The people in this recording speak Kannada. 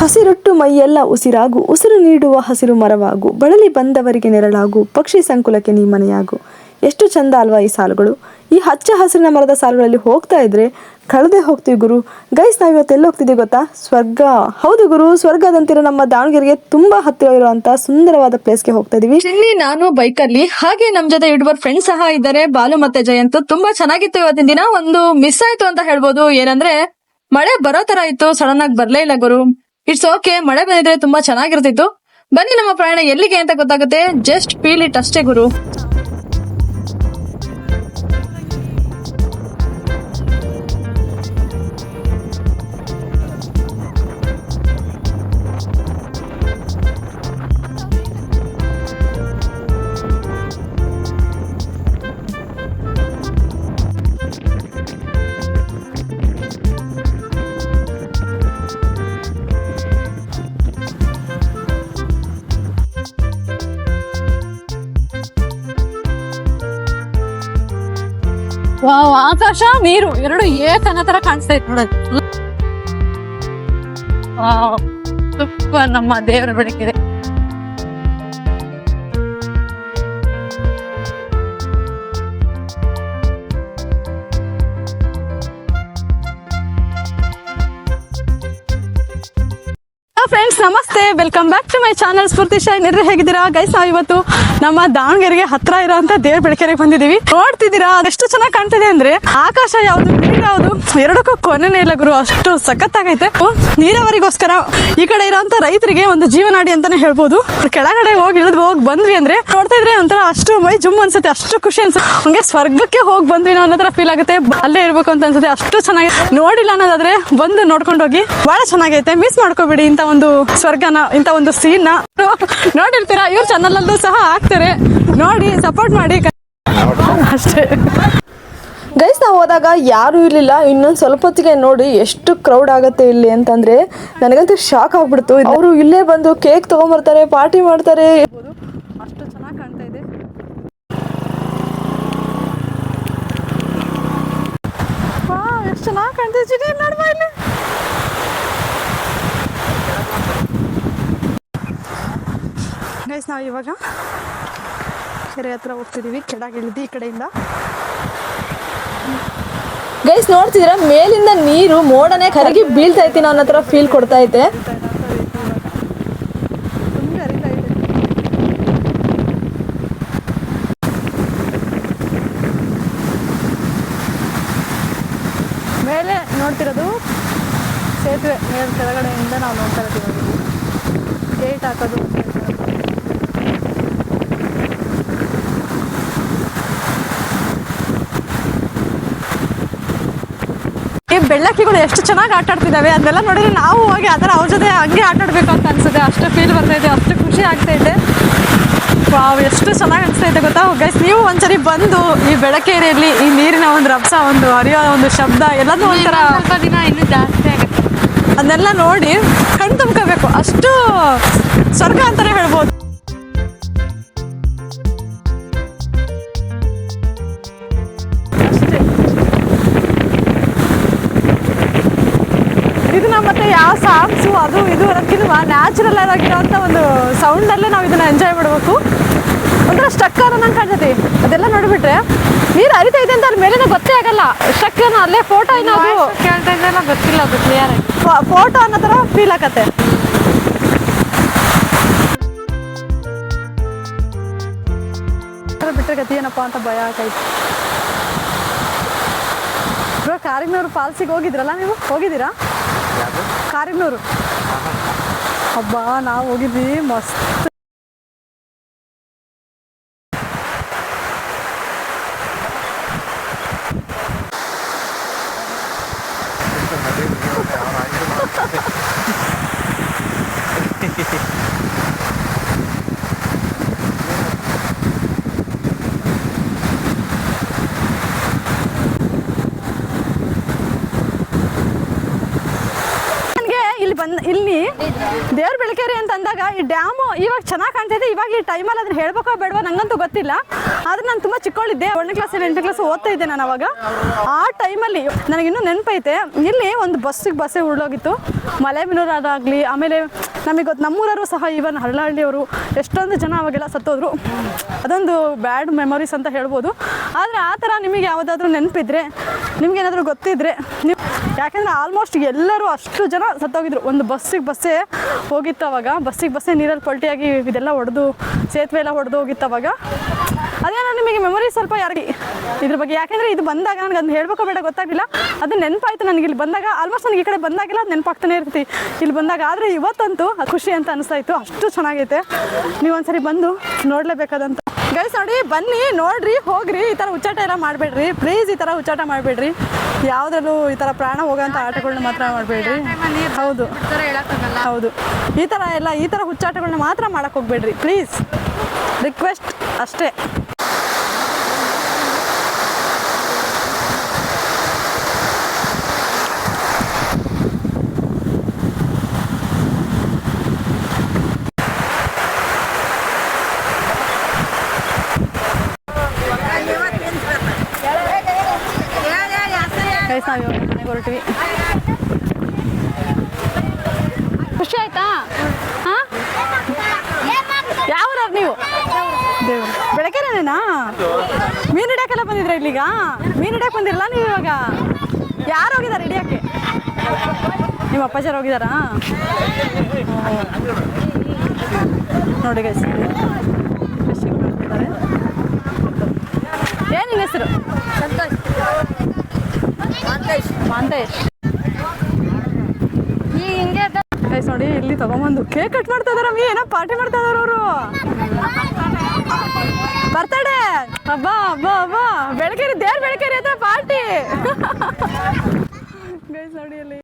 ಹಸಿರುಟ್ಟು ಮೈಯೆಲ್ಲ ಉಸಿರಾಗು, ಉಸಿರು ನೀಡುವ ಹಸಿರು ಮರವಾಗು, ಬಳಲಿ ಬಂದವರಿಗೆ ನೆರಳಾಗು, ಪಕ್ಷಿ ಸಂಕುಲಕ್ಕೆ ನೀ ಮನೆಯಾಗು. ಎಷ್ಟು ಚಂದ ಅಲ್ವಾ ಈ ಸಾಲುಗಳು? ಈ ಹಚ್ಚ ಹಸಿರಿನ ಮರದ ಸಾಲುಗಳಲ್ಲಿ ಹೋಗ್ತಾ ಇದ್ರೆ ಕಳೆದೇ ಹೋಗ್ತೀವಿ ಗುರು. ಗೈಸ್, ನಾವು ಇವತ್ತು ಎಲ್ಲಿ ಹೋಗ್ತಿದ್ದೀವಿ ಗೊತ್ತಾ? ಸ್ವರ್ಗ. ಹೌದು ಗುರು, ಸ್ವರ್ಗದಂತಿರೋ ನಮ್ಮ ದಾವಣಗೆರೆಗೆ ತುಂಬಾ ಹತ್ತಿರ ಇರುವಂತ ಸುಂದರವಾದ ಪ್ಲೇಸ್ಗೆ ಹೋಗ್ತಾ ಇದೀವಿ. ಇಲ್ಲಿ ನಾನು ಬೈಕಲ್ಲಿ ಹಾಗೆ ನಮ್ ಜೊತೆ ಯೂಟ್ಯೂಬರ್ ಫ್ರೆಂಡ್ಸ್ ಸಹ ಇದ್ದಾರೆ. ಬಾಲು ಮತ್ತೆ ಜಯಂತ್. ತುಂಬಾ ಚೆನ್ನಾಗಿತ್ತು ಇವತ್ತಿನ ದಿನ. ಒಂದು ಮಿಸ್ ಆಯ್ತು ಅಂತ ಹೇಳ್ಬೋದು. ಏನಂದ್ರೆ, ಮಳೆ ಬರೋ ತರ ಇತ್ತು. ಸಡನ್ ಆಗಿ ಬರ್ಲೇ ಇಲ್ಲ ಗುರು. ಇಟ್ಸ್ ಓಕೆ ಮಳೆ ಬಂದಿದ್ರೆ ತುಂಬಾ ಚೆನ್ನಾಗಿರ್ತಿತ್ತು. ಬನ್ನಿ ನಮ್ಮ ಪ್ರಯಾಣ ಎಲ್ಲಿಗೆ ಅಂತ ಗೊತ್ತಾಗುತ್ತೆ. ಜಸ್ಟ್ ಫೀಲ್ ಇಟ್ ಅಷ್ಟೇ ಗುರು. ಆಕಾಶ ನೀರು ಎರಡು ಏಕನ ತರ ಕಾಣಿಸ್ತಾ ಇತ್ತು ನೋಡೋದು ನಮ್ಮ ದೇವರ ಬೆಳಕಿದೆ. ಫ್ರೆಂಡ್ಸ್ ನಮಸ್ತೆ. Welcome back to my channel Spoorthi shine ಎಲ್ರು ಹೇಗಿದ್ದೀರಾ? ಗೈಸ್ ನಾವು ಇವತ್ತು ನಮ್ಮ ದಾವಣಗೆರೆಗೆ ಹತ್ರ ಇರೋಂತ ದೇವ್ರ ಬೆಳಕೆರೆಗೆ ಬಂದಿದೀವಿ ನೋಡ್ತಿದ್ದೀರಾ? ಅದೆಷ್ಟು ಚೆನ್ನಾಗಿ ಕಾಣ್ತಿದೆ ಅಂದ್ರೆ ಆಕಾಶ ಯಾವ್ದು, ನೀರು ಯಾವ್ದು, ಎರಡಕ್ಕೂ ಕೊನೆನೇ ಇಲ್ಲ ಗುರು. ಅಷ್ಟು ಸಖತ್ತಾಗೈತೆ. ನೀರಾವರಿಗೋಸ್ಕರ ಈ ಕಡೆ ಇರೋಂತ ರೈತರಿಗೆ ಒಂದು ಜೀವನಾಡಿ ಅಂತಾನೆ ಹೇಳ್ಬೋದು. ಕೆಳಗಡೆ ಹೋಗಿ ಇಳಿದು ಹೋಗಿ ಬಂದ್ವಿ ಅಂದ್ರೆ ನೋಡ್ತಾ ಇದ್ರೆ ಒಂಥರ ಅಷ್ಟು ಮೈ ಜುಮ್ ಅನ್ಸುತ್ತೆ, ಅಷ್ಟು ಖುಷಿ ಅನ್ಸುತ್ತೆ. ಹಂಗೆ ಸ್ವರ್ಗಕ್ಕೆ ಹೋಗಿ ಬಂದ್ವಿ ಅನ್ನೋ ಥರ ಫೀಲ್ ಆಗುತ್ತೆ. ಅಲ್ಲೇ ಇರ್ಬೇಕು ಅಂತ ಅನ್ಸುತ್ತೆ. ಅಷ್ಟು ಚೆನ್ನಾಗಿ ನೋಡಿಲ್ಲ ಅನ್ನೋದಾದ್ರೆ ಬಂದು ನೋಡ್ಕೊಂಡು ಹೋಗಿ ಬಹಳ ಚೆನ್ನಾಗೈತೆ. ಮಿಸ್ ಮಾಡ್ಕೋಬೇಡಿ ಇಂತ ಒಂದು ಸ್ವರ್ಗನ ಇಂತ ಒಂದು ಸೀನ್ ನೋಡಿರ್ತೀರಾ? ಇವ್ರ ಚಾನಲ್ ಅಲ್ಲೂ ಸಹ ಹಾಕ್ತಾರೆ. ನೋಡಿ ಸಪೋರ್ಟ್ ಮಾಡಿ. ಅಷ್ಟೇ. ಗೈಸ್ ನಾವು ಹೋದಾಗ ಯಾರೂ ಇರಲಿಲ್ಲ. ಇನ್ನೊಂದು ಸ್ವಲ್ಪ ಹೊತ್ತಿಗೆ ನೋಡಿ ಎಷ್ಟು ಕ್ರೌಡ್ ಆಗುತ್ತೆ ಇಲ್ಲಿ ಅಂತಂದ್ರೆ ನನಗಂತೂ ಶಾಕ್ ಆಗ್ಬಿಡ್ತು. ಅವರು ಇಲ್ಲೇ ಬಂದು ಕೇಕ್ ತಗೊಂಬರ್ತಾರೆ ಪಾರ್ಟಿ ಮಾಡ್ತಾರೆ ಅಷ್ಟು ಚೆನ್ನಾಗಿ ಕಾಣ್ತಾ ಇದೆ ಎಷ್ಟು ಚೆನ್ನಾಗಿ ಕಾಣ್ತಾ ಇದೆ ನೋಡ್ಬಾ ಇಲ್ಲಿ ಗೈಸ್ ನಾವು ಇವಾಗ ಕೆರೆ ಹತ್ರ ಹೋಗ್ತಿದೀವಿ ಕೆಳಗೆ ಇಳಿದಿ ಈ ಕಡೆಯಿಂದ. ಗೈಸ್ ನೋಡ್ತಿದ್ರೆ ಮೇಲಿಂದ ನೀರು ಮೋಡನೆ ಕರಗಿ ಬೀಳ್ತಾ ಐತಿ ಅನ್ನೋ ಹತ್ರ ಫೀಲ್ ಕೊಡ್ತಾ ಐತೆ. ತುಂಬ ಹರಿತಾ ಇದೆ ಮೇಲೆ ನೋಡ್ತಿರೋದು ಸೇತುವೆ ಮೇಲೆ ಕೆಳಗಡೆಯಿಂದ ನಾವು ನೋಡ್ತಾ ಇರ್ತೀವಿ ಗೇಟ್ ಹಾಕೋದು. ಈ ಬೆಳ್ಳಕ್ಕಿಗಳು ಎಷ್ಟು ಚೆನ್ನಾಗಿ ಆಟ ಆಡ್ತಿದ್ದಾವೆ ಅದೆಲ್ಲ ನೋಡಿದ್ರೆ ನಾವು ಹೋಗಿ ಅದರ ಅವ್ರ ಜೊತೆ ಹಂಗೆ ಆಟ ಆಡ್ಬೇಕು ಅಂತ ಅನ್ಸುತ್ತೆ. ಅಷ್ಟು ಫೀಲ್ ಬರ್ತೈತೆ ಅಷ್ಟು ಖುಷಿ ಆಗ್ತೈತೆ ವಾವ್ ಎಷ್ಟು ಚೆನ್ನಾಗಿ ಅನಿಸ್ತೈತೆ ಗೊತ್ತಾ? ಗೈಸ್ ನೀವು ಒಂದ್ಸರಿ ಬಂದು ಈ ಬೆಳಕೇರಿಯಲ್ಲಿ ಈ ನೀರಿನ ಒಂದು ರಭಸ ಒಂದು ಹರಿಯೋ ಒಂದು ಶಬ್ದ ಎಲ್ಲದೂ ಒಂಥರ ದಿನ ಇನ್ನೂ ಜಾಸ್ತಿ ಆಗುತ್ತೆ. ಅದನ್ನೆಲ್ಲ ನೋಡಿ ಕಣ್ ತುಂಬ್ಕೋಬೇಕು. ಅಷ್ಟು ಸ್ವರ್ಗ ಅಂತಾನೆ ಹೇಳ್ಬೋದು. ಸಾಂಗ್ಸು ಅದು ಇದು ಅನ್ನೋದಕ್ಕಿಂತ ನ್ಯಾಚುರಲ್ ಆಗಿರೋಂಥ ಒಂದು ಸೌಂಡಲ್ಲೇ ನಾವು ಇದನ್ನ ಎಂಜಾಯ್ ಮಾಡಬೇಕು. ಒಂಥರ ಸ್ಟಕ್ ಅನ್ನಂಗೆ ಕಾಣ್ತೈತಿ. ಅದೆಲ್ಲ ನೋಡಿಬಿಟ್ರೆ ನೀರು ಹರಿತಾ ಇದೆ ಅಂತ ಅದ್ರ ಮೇಲೆ ಗೊತ್ತೇ ಆಗಲ್ಲ. ಸ್ಟಕ್ ಏನೋ ಅಲ್ಲೇ ಫೋಟೋ ಏನೋ ಕೇಳ್ತಾ ಗೊತ್ತಿಲ್ಲ ಅದು ಕ್ಲಿಯರ್ ಆಗಿ. ಫೋಟೋ ಅನ್ನೋ ಥರ ಫೀಲ್ ಆಗತ್ತೆ. ಬಿಟ್ಟರೆ ಗತಿ ಏನಪ್ಪ ಅಂತ ಭಯ ಆಗೈತೆ ಇವಾಗ ಕಾರಿಗ್ನೂರು ಫಾಲ್ಸಿಗೆ ಹೋಗಿದ್ರಲ್ಲ ನೀವು? ಹೋಗಿದ್ದೀರಾ? ಕಾರಿಗ್ನೂರು ಹಬ್ಬ ನಾವು ಹೋಗಿದ್ವಿ ಮಸ್ತ್. ನನಗೆ ಇಲ್ಲಿ ದೇವ್ರ ಬೆಳಕೇರಿ ಅಂತ ಅಂದಾಗ ಈ ಡ್ಯಾಮು ಇವಾಗ ಚೆನ್ನಾಗಿ ಕಾಣ್ತೈತೆ ಇವಾಗ ಈ ಟೈಮಲ್ಲಿ ಅದನ್ನ ಹೇಳ್ಬೇಕೋ ಬೇಡವಾ ನಂಗಂತೂ ಗೊತ್ತಿಲ್ಲ. ಆದ್ರೆ ನಾನು ತುಂಬಾ ಚಿಕ್ಕವಳಿದ್ದೆ ಒಂದನೇ ಕ್ಲಾಸ್ ಎಂಟನೇ ಕ್ಲಾಸ್ ಓದ್ತಾ ಇದ್ದೆ ನಾನು ಅವಾಗ. ಆ ಟೈಮಲ್ಲಿ ನನಗಿನ್ನೂ ನೆನಪೈತೆ. ಇಲ್ಲಿ ಒಂದು ಬಸ್ಸಿಗೆ ಬಸ್ಸೇ ಉರುಳೋಗಿತ್ತು. ಮಲೆಬೆನ್ನೂರಾಗಲಿ ಆಮೇಲೆ ನಮಗೆ ಗೊತ್ತು ನಮ್ಮೂರವರು ಸಹ ಈವನ್ ಹಳ್ಳಹಳ್ಳಿಯವರು ಎಷ್ಟೊಂದು ಜನ ಅವಾಗೆಲ್ಲ ಸತ್ತೋದ್ರು. ಅದೊಂದು ಬ್ಯಾಡ್ ಮೆಮೊರೀಸ್ ಅಂತ ಹೇಳ್ಬೋದು. ಆದರೆ ಆ ಥರ ನಿಮಗೆ ಯಾವುದಾದ್ರೂ ನೆನಪಿದ್ರೆ, ನಿಮ್ಗೇನಾದರೂ ಗೊತ್ತಿದ್ರೆ ನೀವು ಯಾಕೆಂದರೆ ಆಲ್ಮೋಸ್ಟ್ ಎಲ್ಲರೂ ಅಷ್ಟು ಜನ ಸತ್ತೋಗಿದ್ರು. ಒಂದು ಬಸ್ಸಿಗೆ ಬಸ್ಸೇ ಹೋಗಿತ್ತು ಅವಾಗ. ಬಸ್ಸಿಗೆ ಬಸ್ಸೇ ನೀರಲ್ಲಿ ಪಲ್ಟಿಯಾಗಿ ಇದೆಲ್ಲ ಹೊಡೆದು, ಸೇತುವೆ ಎಲ್ಲ ಹೊಡೆದು ಹೋಗಿತ್ತು ಅವಾಗ. ಅದೇನೋ ನಿಮಗೆ ಮೆಮೊರಿ ಸ್ವಲ್ಪ ಯಾರಿಗೆ ಇದ್ರ ಬಗ್ಗೆ ಯಾಕೆಂದರೆ ಇದು ಬಂದಾಗ ನನಗೆ ಅದನ್ನ ಹೇಳ್ಬೇಕೋ ಬೇಡ ಗೊತ್ತಾಗಿಲ್ಲ ಅದು ನೆನಪಾಯ್ತು ನನಗೆ. ಇಲ್ಲಿ ಬಂದಾಗ ಆಲ್ಮೋಸ್ಟ್ ನನಗೆ ಈ ಕಡೆ ಬಂದಾಗೆಲ್ಲ ಅದು ನೆನಪಾಗ್ತಾನೆ ಇರ್ತಿ. ಇಲ್ಲಿ ಬಂದಾಗ ಆದರೆ ಇವತ್ತಂತೂ ಖುಷಿ ಅಂತ ಅನಿಸ್ತಾ ಇತ್ತು ಅಷ್ಟು ಚೆನ್ನಾಗೈತೆ. ನೀವು ಒಂದ್ಸರಿ ಬಂದು ನೋಡಲೇಬೇಕಾದಂತ. ಗೈಸ್ ನೋಡಿ ಬನ್ನಿ ನೋಡ್ರಿ ಹೋಗ್ರಿ. ಈ ಥರ ಹುಚ್ಚಾಟ ಎಲ್ಲ ಮಾಡಬೇಡ್ರಿ. ಪ್ಲೀಸ್ ಈ ಥರ ಹುಚ್ಚಾಟ ಮಾಡಬೇಡ್ರಿ. ಯಾವುದ್ರಲ್ಲೂ ಈ ಥರ ಪ್ರಾಣ ಹೋಗೋಂಥ ಆಟಗಳನ್ನ ಮಾತ್ರ ಮಾಡಬೇಡ್ರಿ. ಹೌದು. ಹೌದು. ಈ ಥರ ಎಲ್ಲ ಈ ಥರ ಹುಚ್ಚಾಟಗಳನ್ನ ಮಾತ್ರ ಮಾಡೋಕ್ಕೆ ಹೋಗ್ಬೇಡ್ರಿ. ಪ್ಲೀಸ್ ರಿಕ್ವೆಸ್ಟ್ ಅಷ್ಟೇ. ಗೈಸ್ ನಾವು ಮನೆಗೆ ಹೊರಟಿವಿ. ಖುಷಿ ಆಯ್ತಾ? ಹಾ? ಯಾವ ನೀವು? ದೇವ್ರು ಬೆಳಕೆನೇನಾ ಮೀನು ಹಿಡಿಯೋಕೆಲ್ಲ ಬಂದಿದ್ರ ಇಲ್ಲಿಗ? ಮೀನು ಹಿಡಿಯೋಕೆ ಬಂದಿರಲ್ಲ ನೀವು ಇವಾಗ? ಯಾರು ಹೋಗಿದ್ದಾರೆ ಹಿಡಿಯೋಕ್ಕೆ ನಿಮ್ಮ ಅಪ್ಪಾಚಾರ ಹೋಗಿದ್ದಾರಾ ನೋಡಿ ಗೈಸ್ ಫಿಶಿಂಗ್ ಹೆಸರು? ಏನು ನೋಡಿ ಇಲ್ಲಿ ತಗೊಂಬಂದು. ಕೇಕ್ ಕಟ್ ಮಾಡ್ತಾ ಇದಾರ ಏನೋ ಪಾರ್ಟಿ ಮಾಡ್ತಾ ಇದಾರ ಅವರು. ಬರ್ತಡೆ. ಹಬ್ಬ ಹಬ್ಬ ಹಬ್ಬ. ಬೆಳಕೇರಿ, ದೇವ್ರ ಬೆಳಕೇರಿ ಹತ್ರ ಪಾರ್ಟಿ ನೋಡಿ ಅಲ್ಲಿ